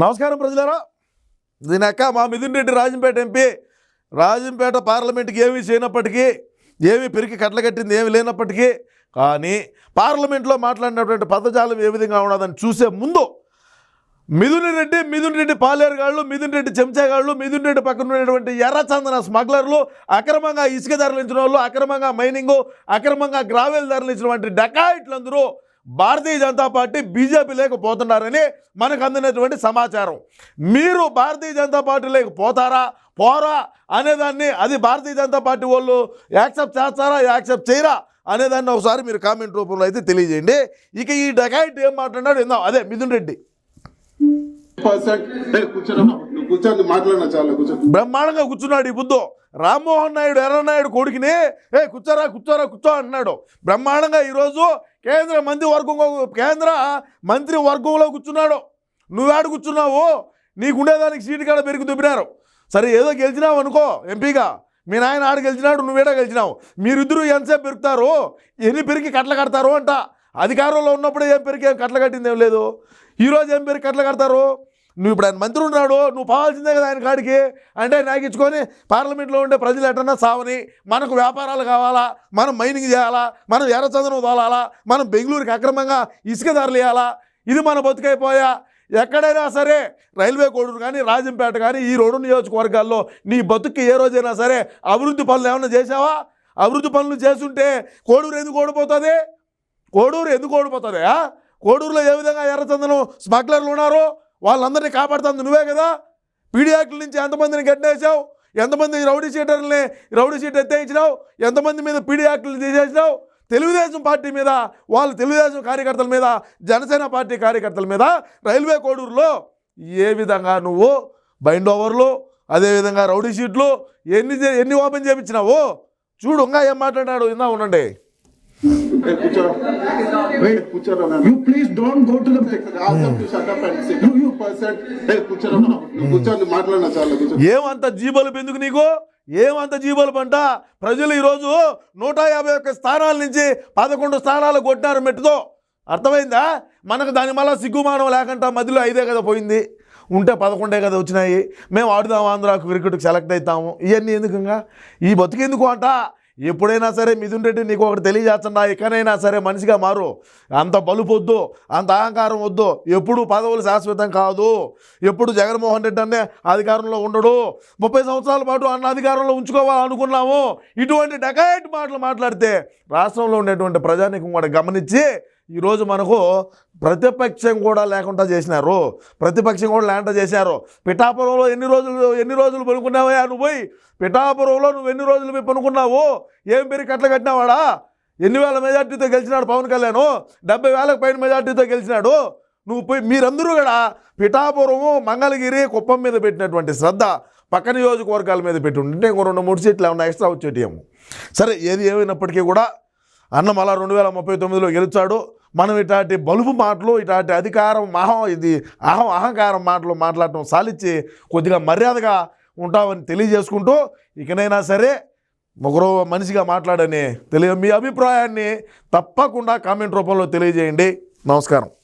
నమస్కారం ప్రజలారా. దీనక్క మా మిథున్ రెడ్డి రాజంపేట ఎంపీ. రాజంపేట పార్లమెంట్కి ఏమీ చేయనప్పటికీ ఏమీ పెరిగి కట్టలు ఏమీ లేనప్పటికీ కానీ పార్లమెంట్లో మాట్లాడినటువంటి పదజాలం ఏ విధంగా ఉన్నదని చూసే ముందు మిథున్ రెడ్డి మిథున్ రెడ్డి పాలేరుగాళ్ళు మిథున్ రెడ్డి చెంచాగాళ్ళు మిథున్ రెడ్డి పక్కన ఉన్నటువంటి ఎర్రచందన స్మగ్లర్లు అక్రమంగా ఇసుక ధరలించిన వాళ్ళు అక్రమంగా మైనింగ్ అక్రమంగా గ్రావెల్ ధరలించినటువంటి డకాయిట్లందరూ భారతీయ జనతా పార్టీ బీజేపీ లేకపోతున్నారని మనకు అందినటువంటి సమాచారం. మీరు భారతీయ జనతా పార్టీ లేకపోతారా? పోరా అనేదాన్ని అది భారతీయ జనతా పార్టీ వాళ్ళు యాక్సెప్ట్ చేస్తారా? యాక్సెప్ట్ చేయరా? అనేదాన్ని ఒకసారి మీరు కామెంట్ రూపంలో అయితే తెలియజేయండి. ఇక ఈ డకాయిట్ ఏం మాట్లాడాడు విందాం. అదే మిథున్ రెడ్డి. కూర్చొని మాట్లాడినా చాలా కూర్చో బ్రహ్మాండంగా కూర్చున్నాడు ఈ బుద్ధు. రామ్మోహన్ నాయుడు ఎర్రనాయుడు కొడుకుని ఏ కూర్చోరా కూర్చోరా కూర్చో అంటున్నాడు. బ్రహ్మాండంగా ఈరోజు కేంద్ర మంత్రి వర్గం కేంద్ర మంత్రి వర్గంలో కూర్చున్నాడు. నువ్వేడు కూర్చున్నావు నీకుండేదానికి సీటు కాడ పెరిగి దుబ్బినారు. సరే ఏదో గెలిచినావు అనుకో ఎంపీగా. మీ నాయన ఆడ గెలిచినాడు నువ్వేడా గెలిచినావు. మీరిద్దరూ ఎంతసేపు పెరుగుతారు? ఎన్ని పెరిగి కట్టలు కడతారు అంట. అధికారంలో ఉన్నప్పుడు ఏం పెరిగి కట్ల కట్టలు కట్టింది ఏం లేదు. ఈరోజు ఏం పెరిగి కట్టలు కడతారు? నువ్వు ఇప్పుడు ఆయన మంత్రి ఉన్నాడు నువ్వు పోవాల్సిందే కదా ఆయన కాడికి. అంటే నాకిచ్చుకొని పార్లమెంట్లో ఉండే ప్రజలు ఎటన్నా సావని మనకు వ్యాపారాలు కావాలా మనం మైనింగ్ చేయాలా మనం ఎర్రచందనం తోలాలా మనం బెంగళూరుకి అక్రమంగా ఇసుక ధరలు ఇవ్వాలా ఇది మన బతుకైపోయా. ఎక్కడైనా సరే రైల్వే కోడూరు కానీ రాజంపేట కానీ ఈ రెండు నియోజకవర్గాల్లో నీ బతుక్కి ఏ రోజైనా సరే అభివృద్ధి పనులు ఏమైనా చేసావా అభివృద్ధి పనులు చేస్తుంటే కోడూరు ఎందుకు ఓడిపోతుంది? కోడూరు ఎందుకు ఓడిపోతుంది కోడూరులో ఏ విధంగా ఎర్రచందనం స్మగ్లర్లు ఉన్నారు వాళ్ళందరినీ కాపాడుతుంది నువ్వే కదా. పీడియాకుల నుంచి ఎంతమందిని గడ్డేసావు ఎంతమంది రౌడీ షీటర్ని రౌడీ షీట్ ఎత్తేయించినావు? ఎంతమంది మీద పీడియాకులు తీసేసినావు? తెలుగుదేశం పార్టీ మీద వాళ్ళ తెలుగుదేశం కార్యకర్తల మీద జనసేన పార్టీ కార్యకర్తల మీద రైల్వే కోడూరులో ఏ విధంగా నువ్వు బైండ్ ఓవర్లు అదేవిధంగా రౌడీ షీట్లు ఎన్ని ఎన్ని ఓపెన్ చేయించినావు? చూడు ఇంకా ఏం మాట్లాడాడు? ఇందా ఉండండి. ఏమంత జీబలు ఎందుకు నీకు? ఏమంత జీబలు పంట? ప్రజలు ఈరోజు నూట యాభై ఒక్క స్థానాల నుంచి పదకొండు స్థానాలు కొట్టినారు మెట్టుతో. అర్థమైందా? మనకు దాని మళ్ళీ సిగ్గుమానం లేకుండా మధ్యలో ఐదే కదా పోయింది. ఉంటే పదకొండే కదా వచ్చినాయి. మేము ఆడుదాం ఆంధ్రాకు క్రికెట్కి సెలెక్ట్ అవుతాము. ఇవన్నీ ఎందుకు ఇంకా ఈ బతుకెందుకు అంట ఎప్పుడైనా సరే మిథున్ రెడ్డి నీకు ఒకటి తెలియజేస్తున్నా ఇకనైనా సరే మనిషిగా మారు. అంత బలుపు వద్దు అంత అహంకారం వద్దు. ఎప్పుడు పదవులు శాశ్వతం కాదు. ఎప్పుడు జగన్మోహన్ రెడ్డి అనే అధికారంలో ఉండడు. ముప్పై సంవత్సరాల పాటు అన్న అధికారంలో ఉంచుకోవాలనుకున్నాము. ఇటువంటి డకాయట్ మాటలు మాట్లాడితే రాష్ట్రంలో ఉండేటువంటి ప్రజానికం కూడా గమనించి ఈరోజు మనకు ప్రతిపక్షం కూడా లేకుండా చేసినారు. ప్రతిపక్షం కూడా లేకుండా చేశారు. పిఠాపురంలో ఎన్ని రోజులు ఎన్ని రోజులు పనుకున్నావా నువ్వు పోయి? పిఠాపురంలో నువ్వు ఎన్ని రోజులు పోయి పనుకున్నావు? ఏం పెరిగి కట్ల కట్టినావాడా? ఎన్ని వేల మెజార్టీతో గెలిచినాడు పవన్ కళ్యాణ్? డెబ్బై వేలకు పైన మెజార్టీతో గెలిచినాడు. నువ్వు పోయి మీరందరూ కూడా పిఠాపురము మంగళగిరి కుప్పం మీద పెట్టినటువంటి శ్రద్ధ పక్క నియోజకవర్గాల మీద పెట్టి ఉంటే ఇంకో రెండు మూడు సీట్లు ఏమన్నా ఎక్స్ట్రా వచ్చేటేమో సరే ఏది ఏమైనప్పటికీ కూడా అన్న రెండు వేల ముప్పై తొమ్మిదిలో గెలిచాడు. మనం ఇట్లాంటి బలుపు మాటలు ఇట్లాంటి అధికారం మహం ఇది అహం అహంకారం మాటలు మాట్లాడటం సాలిచ్చి కొద్దిగా మర్యాదగా ఉంటామని తెలియజేసుకుంటూ ఇకనైనా సరే ఒకరో మనిషిగా మాట్లాడని తెలియ మీ అభిప్రాయాన్ని తప్పకుండా కామెంట్ రూపంలో తెలియజేయండి. నమస్కారం.